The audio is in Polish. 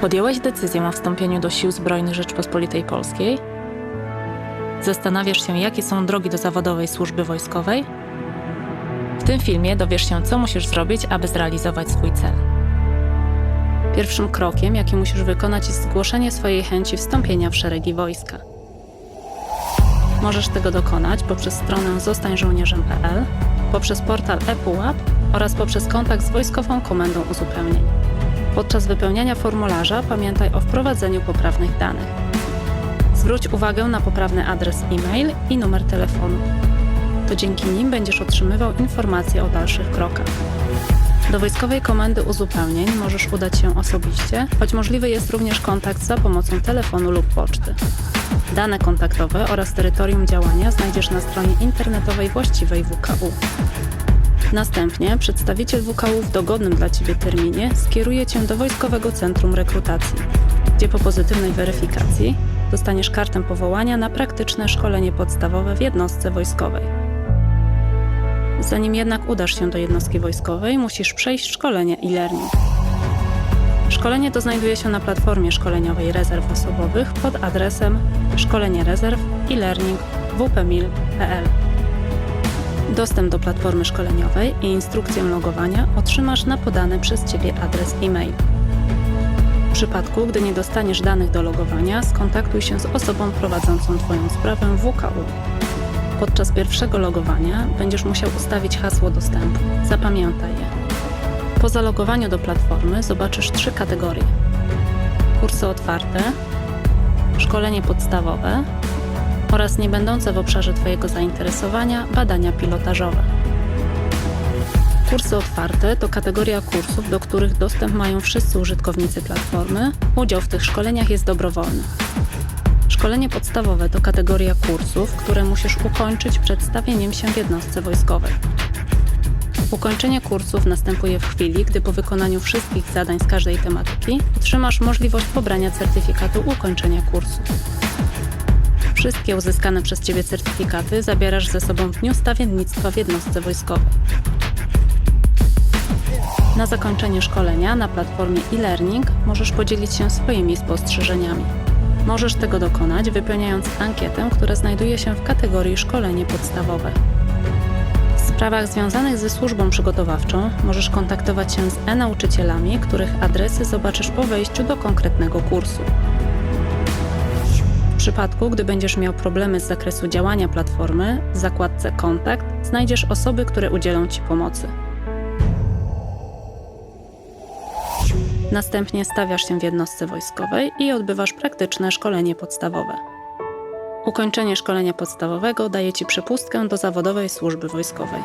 Podjąłeś decyzję o wstąpieniu do Sił Zbrojnych Rzeczpospolitej Polskiej? Zastanawiasz się, jakie są drogi do zawodowej służby wojskowej? W tym filmie dowiesz się, co musisz zrobić, aby zrealizować swój cel. Pierwszym krokiem, jaki musisz wykonać, jest zgłoszenie swojej chęci wstąpienia w szeregi wojska. Możesz tego dokonać poprzez stronę zostańżołnierzem.pl, poprzez portal ePUAP oraz poprzez kontakt z Wojskową Komendą Uzupełnień. Podczas wypełniania formularza pamiętaj o wprowadzeniu poprawnych danych. Zwróć uwagę na poprawny adres e-mail i numer telefonu. To dzięki nim będziesz otrzymywał informacje o dalszych krokach. Do Wojskowej Komendy Uzupełnień możesz udać się osobiście, choć możliwy jest również kontakt za pomocą telefonu lub poczty. Dane kontaktowe oraz terytorium działania znajdziesz na stronie internetowej właściwej WKU. Następnie przedstawiciel WKU w dogodnym dla Ciebie terminie skieruje Cię do Wojskowego Centrum Rekrutacji, gdzie po pozytywnej weryfikacji dostaniesz kartę powołania na praktyczne szkolenie podstawowe w jednostce wojskowej. Zanim jednak udasz się do jednostki wojskowej, musisz przejść szkolenie e-learning. Szkolenie to znajduje się na platformie szkoleniowej rezerw osobowych pod adresem szkolenie rezerw e-learning wpmil.pl. Dostęp do platformy szkoleniowej i instrukcję logowania otrzymasz na podany przez Ciebie adres e-mail. W przypadku, gdy nie dostaniesz danych do logowania, skontaktuj się z osobą prowadzącą Twoją sprawę w WKU. Podczas pierwszego logowania będziesz musiał ustawić hasło dostępu. Zapamiętaj je. Po zalogowaniu do platformy zobaczysz trzy kategorie: kursy otwarte, szkolenie podstawowe oraz nie będące w obszarze Twojego zainteresowania badania pilotażowe. Kursy otwarte to kategoria kursów, do których dostęp mają wszyscy użytkownicy platformy. Udział w tych szkoleniach jest dobrowolny. Szkolenie podstawowe to kategoria kursów, które musisz ukończyć przedstawieniem się w jednostce wojskowej. Ukończenie kursów następuje w chwili, gdy po wykonaniu wszystkich zadań z każdej tematyki otrzymasz możliwość pobrania certyfikatu ukończenia kursu. Wszystkie uzyskane przez Ciebie certyfikaty zabierasz ze sobą w dniu stawiennictwa w jednostce wojskowej. Na zakończenie szkolenia na platformie e-learning możesz podzielić się swoimi spostrzeżeniami. Możesz tego dokonać wypełniając ankietę, która znajduje się w kategorii szkolenie podstawowe. W sprawach związanych ze służbą przygotowawczą możesz kontaktować się z e-nauczycielami, których adresy zobaczysz po wejściu do konkretnego kursu. Przypadku, gdy będziesz miał problemy z zakresu działania platformy, w zakładce Kontakt znajdziesz osoby, które udzielą Ci pomocy. Następnie stawiasz się w jednostce wojskowej i odbywasz praktyczne szkolenie podstawowe. Ukończenie szkolenia podstawowego daje Ci przepustkę do zawodowej służby wojskowej.